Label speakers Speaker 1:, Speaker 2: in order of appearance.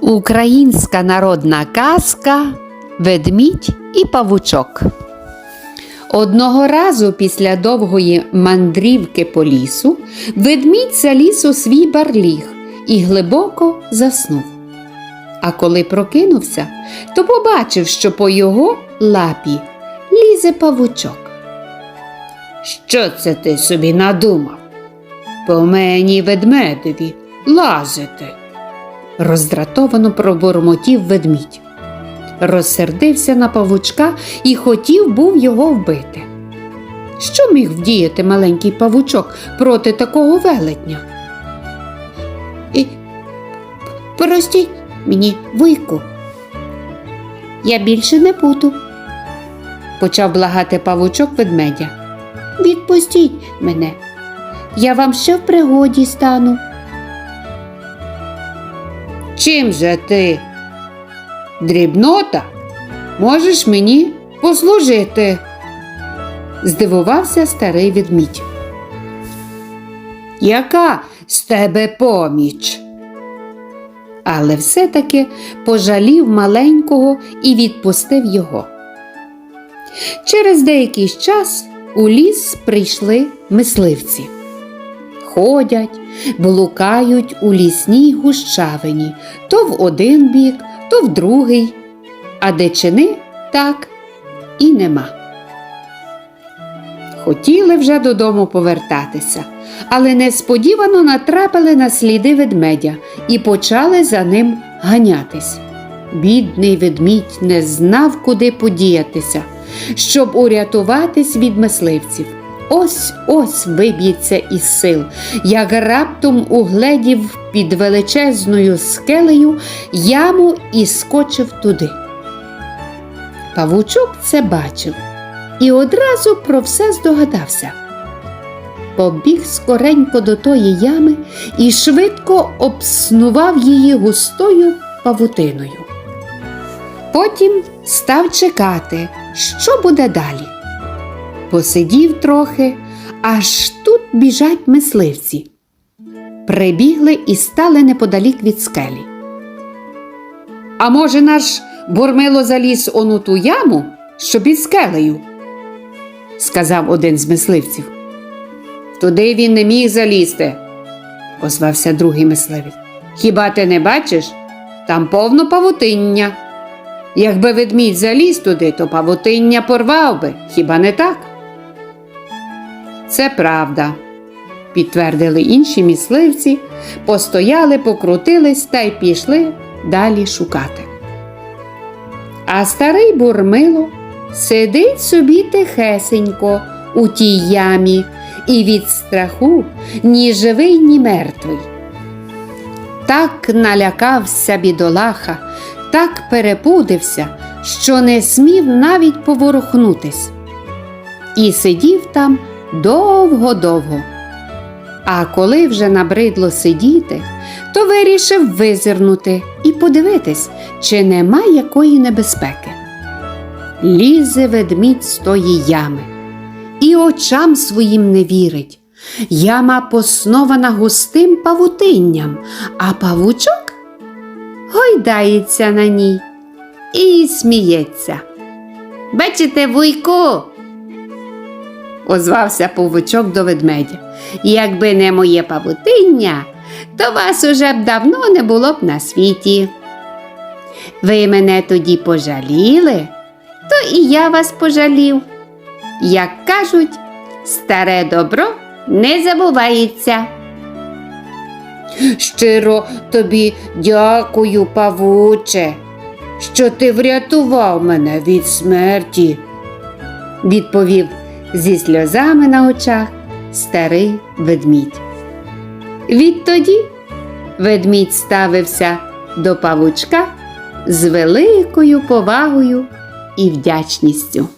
Speaker 1: Українська народна казка Ведмідь і павучок. Одного разу після довгої мандрівки по лісу ведмідь заліз у свій барліг і глибоко заснув. А коли прокинувся, то побачив, що по його лапі лізе павучок. Що це ти собі надумав? По мені ведмедеві лазити. Роздратовано пробурмотів ведмідь. Розсердився на павучка і хотів був його вбити. Що міг вдіяти маленький павучок проти такого велетня? І простіть мені, вуйку. Я більше не буду, почав благати павучок ведмедя. Відпустіть мене, я вам ще в пригоді стану. Чим же ти? Дрібнота, можеш мені послужити? здивувався старий ведмідь. Яка з тебе поміч? Але все-таки пожалів маленького і відпустив його. Через деякий час у ліс прийшли мисливці. Ходять, блукають у лісній гущавині то в один бік, то в другий, а дичини так і нема. Хотіли вже додому повертатися, але несподівано натрапили на сліди ведмедя і почали за ним ганятись. Бідний ведмідь не знав, куди подіятися, щоб урятуватись від мисливців. Ось ось виб'ється із сил, як раптом угледів під величезною скелею яму і скочив туди. Павучок це бачив і одразу про все здогадався. Побіг скоренько до тої ями і швидко обснував її густою павутиною. Потім став чекати, що буде далі. Посидів трохи, аж тут біжать мисливці. Прибігли і стали неподалік від скелі. А може, наш бурмило заліз он у ту яму, що під скелею? сказав один з мисливців. Туди він не міг залізти, озвався другий мисливець. Хіба ти не бачиш? Там повно павутиння. Якби ведмідь заліз туди, то павутиння порвав би, хіба не так? Це правда, підтвердили інші мисливці, постояли, покрутились та й пішли далі шукати. А старий бурмило сидить собі тихесенько у тій ямі і від страху ні живий, ні мертвий. Так налякався бідолаха, так перепудився, що не смів навіть поворухнутись. І сидів там довго-довго. А коли вже набридло сидіти, то вирішив визирнути і подивитись, чи нема якої небезпеки. Лізе ведмідь з тої ями, і очам своїм не вірить. Яма поснована густим павутинням, а павучок гойдається на ній і сміється. Бачите, вуйку, озвався павучок до ведмедя. Якби не моє павутиння, то вас уже б давно не було б на світі. Ви мене тоді пожаліли, то і я вас пожалів. Як кажуть, старе добро не забувається. Щиро тобі дякую, павуче, що ти врятував мене від смерті, відповів зі сльозами на очах старий ведмідь. Відтоді ведмідь ставився до павучка з великою повагою і вдячністю.